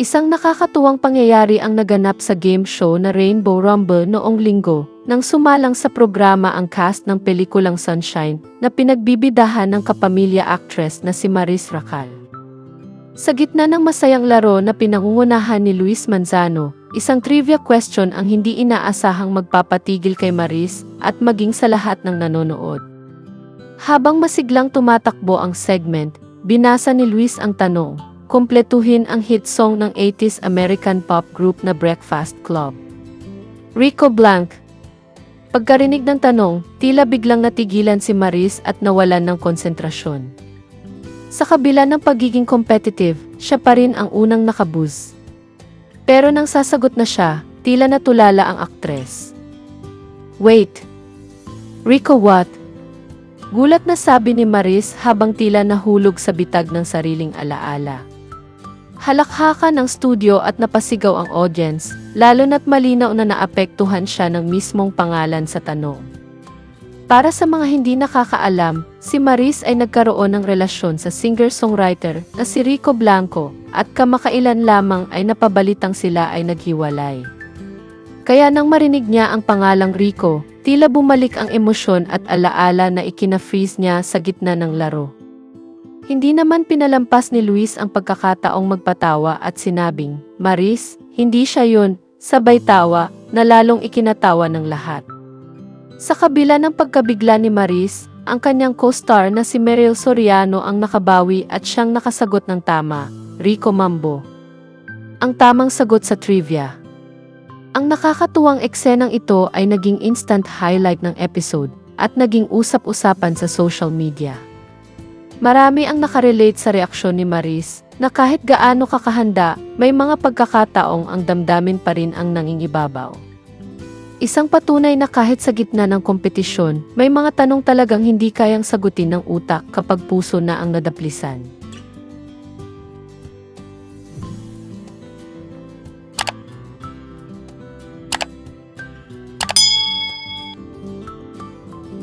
Isang nakakatuwang pangyayari ang naganap sa game show na Rainbow Rumble noong linggo nang sumalang sa programa ang cast ng pelikulang Sunshine na pinagbibidahan ng kapamilya actress na si Maris Racal. Sa gitna ng masayang laro na pinangungunahan ni Luis Manzano, isang trivia question ang hindi inaasahang magpapatigil kay Maris at maging sa lahat ng nanonood. Habang masiglang tumatakbo ang segment, binasa ni Luis ang tanong, kumpletuhin ang hit song ng 80s American pop group na Breakfast Club. Rico Blanc Pagkarinig ng tanong, tila biglang natigilan si Maris at nawalan ng konsentrasyon. Sa kabila ng pagiging competitive, siya pa rin ang unang nakabuz. Pero nang sasagot na siya, tila natulala ang aktres. Wait. Rico what? Gulat na sabi ni Maris habang tila nahulog sa bitag ng sariling alaala. Halakhakan ng studio at napasigaw ang audience, lalo na't malinaw na naapektuhan siya ng mismong pangalan sa tanong. Para sa mga hindi nakakaalam, si Maris ay nagkaroon ng relasyon sa singer-songwriter na si Rico Blanco at kamakailan lamang ay napabalitang sila ay naghiwalay. Kaya nang marinig niya ang pangalang Rico, tila bumalik ang emosyon at alaala na ikina-freeze niya sa gitna ng laro. Hindi naman pinalampas ni Luis ang pagkakataong magpatawa at sinabing, Maris, hindi siya yun, sabay tawa, na lalong ikinatawa ng lahat. Sa kabila ng pagkabigla ni Maris, ang kanyang co-star na si Meryl Soriano ang nakabawi at siyang nakasagot ng tama, Rico Mambo. Ang tamang sagot sa trivia. Ang nakakatuwang eksenang ito ay naging instant highlight ng episode at naging usap-usapan sa social media. Marami ang nakarelate sa reaksyon ni Maris na kahit gaano kakahanda, may mga pagkakataong ang damdamin pa rin ang nangingibabaw. Isang patunay na kahit sa gitna ng kompetisyon, may mga tanong talagang hindi kayang sagutin ng utak kapag puso na ang nadaplisan.